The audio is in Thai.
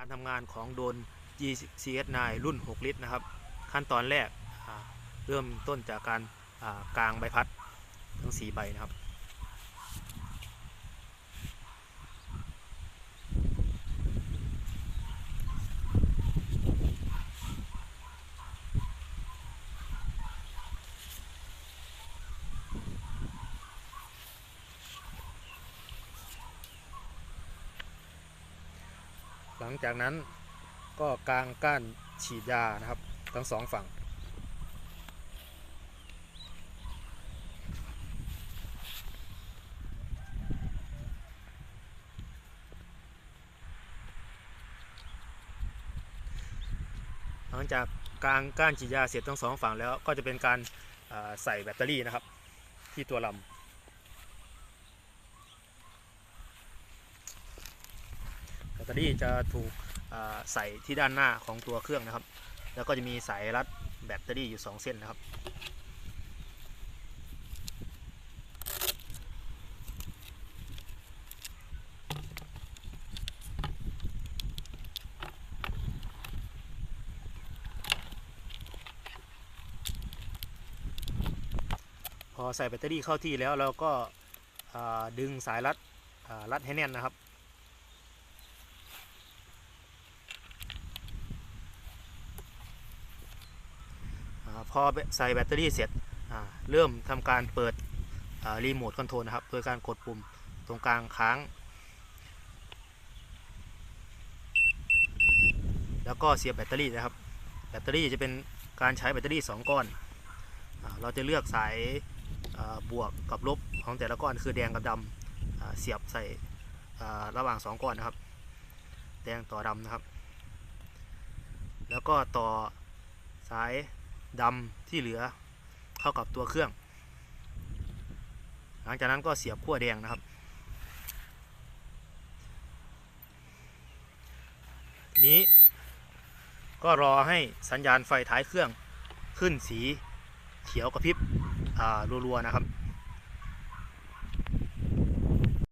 การทำงานของโดน GCS9 รุ่น 6 ลิตรนะครับ ขั้นตอนแรกเริ่มต้นจากการกางใบพัดทั้ง 4 ใบนะครับ ลังจากนั้นก็กางก้านฉีดยานะครับทั้งสองฝั่ง หลังจากกางก้านฉีดยาเสร็จทั้งสองฝั่งแล้วก็จะเป็นการใส่แบตเตอรี่นะครับ ที่ตัวลำารี่จะถูกใส่ที่ด้านหน้าของตัวเครื่องนะครับ แล้วก็จะมีสายรัดแบตเตอรี่อยู่ 2 เส้นนะครับพอใส่แบตเตอรี่เข้าที่แล้วเราก็ดึงสายรัดรัดให้แน่นนะครับ พอใส่แบตเตอรี่เสร็จเริ่มทำการเปิดรีโมทคอนโทรลนะครับโดยการกดปุ่มตรงกลางค้าง แล้วก็เสียบแบตเตอรี่นะครับ แบตเตอรี่จะเป็นการใช้แบตเตอรี่ 2 ก้อน เราจะเลือกสายบวกกับลบของแต่ละก้อนคือแดงกับดำเสียบใส่ระหว่าง 2 ก้อนนะครับ แดงต่อดำนะครับ แล้วก็ต่อสาย ดำที่เหลือเข้ากับตัวเครื่อง หลังจากนั้นก็เสียบขั้วแดงนะครับนี้ก็รอให้สัญญาณไฟท้ายเครื่องขึ้นสีเขียวกระพริบรัวๆนะครับ